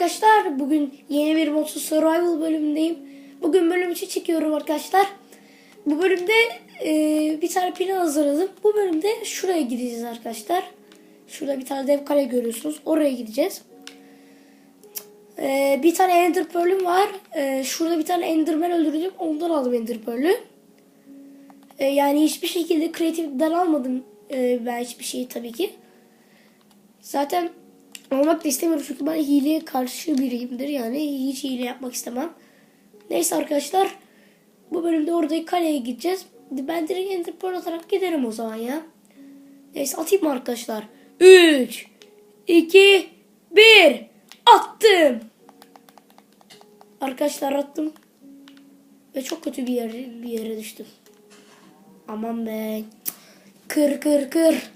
arkadaşlar. Bugün yeni bir Modsuz Survival bölümündeyim. Bugün bölüm 3'ü çekiyorum arkadaşlar. Bu bölümde e, bir tane plan hazırladım. Bu bölümde şuraya gideceğiz arkadaşlar. Şurada bir tane dev kale görüyorsunuz. Oraya gideceğiz. E, bir tane Ender Pearl'üm var. E, şurada bir tane Enderman öldürdüm. Ondan aldım Ender Pearl'ü. E, yani hiçbir şekilde kreatiften almadım e, ben hiçbir şeyi tabii ki. Zaten almak da istemiyorum çünkü ben hileye karşı biriyimdir. Yani hiç hile yapmak istemem. Neyse arkadaşlar. Bu bölümde oradaki kaleye gideceğiz. Ben direkt Ender Pearl atarak giderim o zaman ya. Neyse atayım arkadaşlar? 3 2 1 Attım. Arkadaşlar attım. Ve çok kötü bir yere, bir yere düştüm. Aman be. Kır kır kır.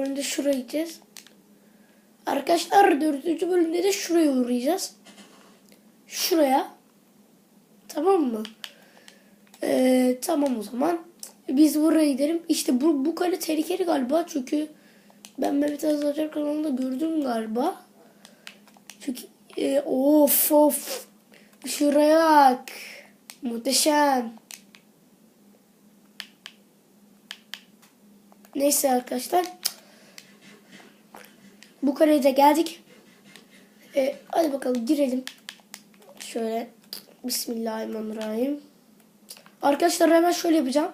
Bölümde şuraya gideceğiz. Arkadaşlar dördüncü bölümde de şuraya uğrayacağız. Şuraya. Tamam mı? Ee, tamam o zaman. Biz buraya gidelim. İşte bu, bu kale tehlikeli galiba. Çünkü ben Mehmet Azacar kanalında gördüm galiba. Çünkü e, of of. Şuraya bak. Muhteşem. Neyse arkadaşlar. Bu kareye de geldik. E, hadi bakalım girelim. Şöyle. Bismillahirrahmanirrahim. Arkadaşlar hemen şöyle yapacağım.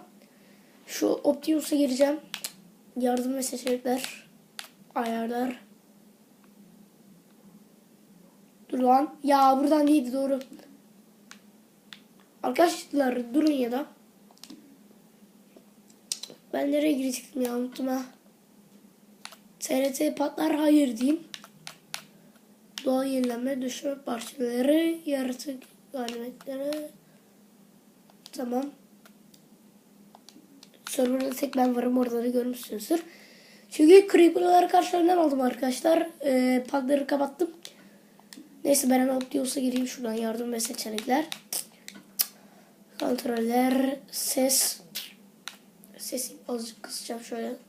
Şu Optimus'a gireceğim. Yardım ve seçenekler. Ayarlar. Dur lan. Ya buradan değildi doğru. Arkadaşlar durun ya da. Ben nereye girecektim ya unuttum ha. TRT patlar hayır diyeyim. Doğa yenilenme, düşme parçaları, yaratık ganimetleri. Tamam. Serverda tek ben varım oraları görmüşsünüzdür. Çünkü Creeper'ları karşılarından aldım arkadaşlar. Ee, patları kapattım. Neyse ben hemen Optimus'a gireyim şuradan yardım ve seçenekler. Kontroller, ses. Sesi azıcık kısacağım şöyle.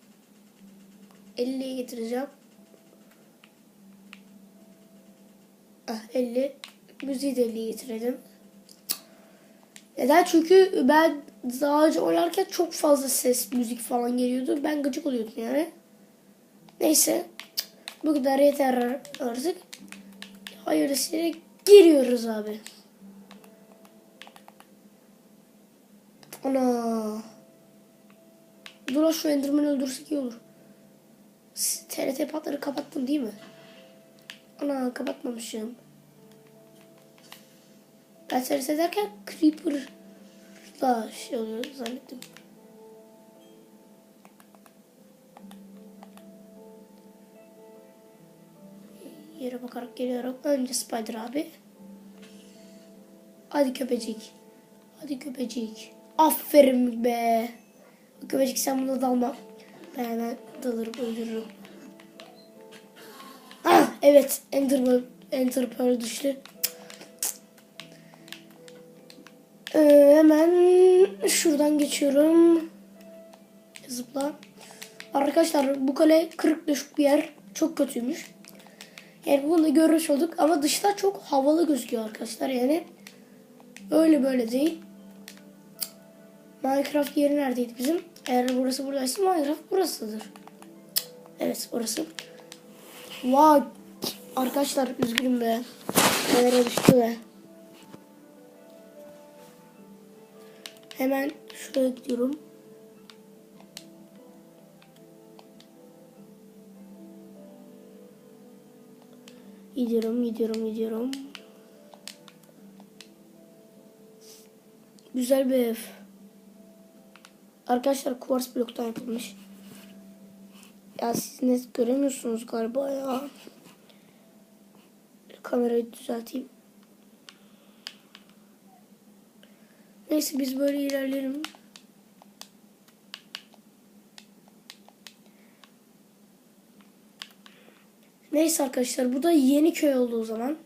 50'ye getireceğim. Ah 50. Müziği de 50'ye getirelim. Neden? Çünkü ben daha önce oynarken çok fazla ses, müzik falan geliyordu. Ben gıcık oluyordum yani. Neyse. Bu kadar yeter artık. Hayırlısıyla giriyoruz abi. Ana. Dur şu Enderman'ı öldürsek iyi olur. TRT patları kapattım değil mi? Ana kapatmamışım. Ben TRT derken Creeper'la şey oluyor zannettim. Yere bakarak geliyorum. Önce Spider abi. Hadi köpecik. Hadi köpecik. Aferin be. Köpecik sen buna dalma. Ben hemen dalırım öldürürüm. Evet Ender, Ender Pearl düştü. Ee, hemen şuradan geçiyorum. Zıpla. Arkadaşlar bu kale kırık döşük bir yer. Çok kötüymüş. Yani bunu da görmüş olduk. Ama dışta çok havalı gözüküyor arkadaşlar. Yani öyle böyle değil. Minecraft yeri neredeydi bizim? Eğer burası buradaysa Minecraft burasıdır. Evet orası. Vay. Arkadaşlar üzgünüm be. Nelere düştü be. Hemen şuraya gidiyorum. Gidiyorum, gidiyorum, gidiyorum. Güzel bir ev. Arkadaşlar kuvars bloktan yapılmış. Ya siz net göremiyorsunuz galiba ya. Kamerayı düzelteyim. Neyse biz böyle ilerleyelim. Neyse arkadaşlar bu da yeni köy oldu o zaman.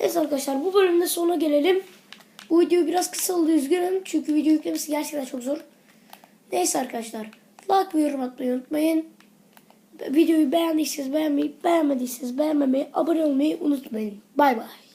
Neyse arkadaşlar bu bölümde sona gelelim. Bu video biraz kısa oldu üzgünüm. Çünkü video yüklemesi gerçekten çok zor. Neyse arkadaşlar. Like ve yorum atmayı unutmayın. Videoyu beğendiyseniz beğenmeyi, beğenmediyseniz beğenmemeyi, abone olmayı unutmayın. Bay bay.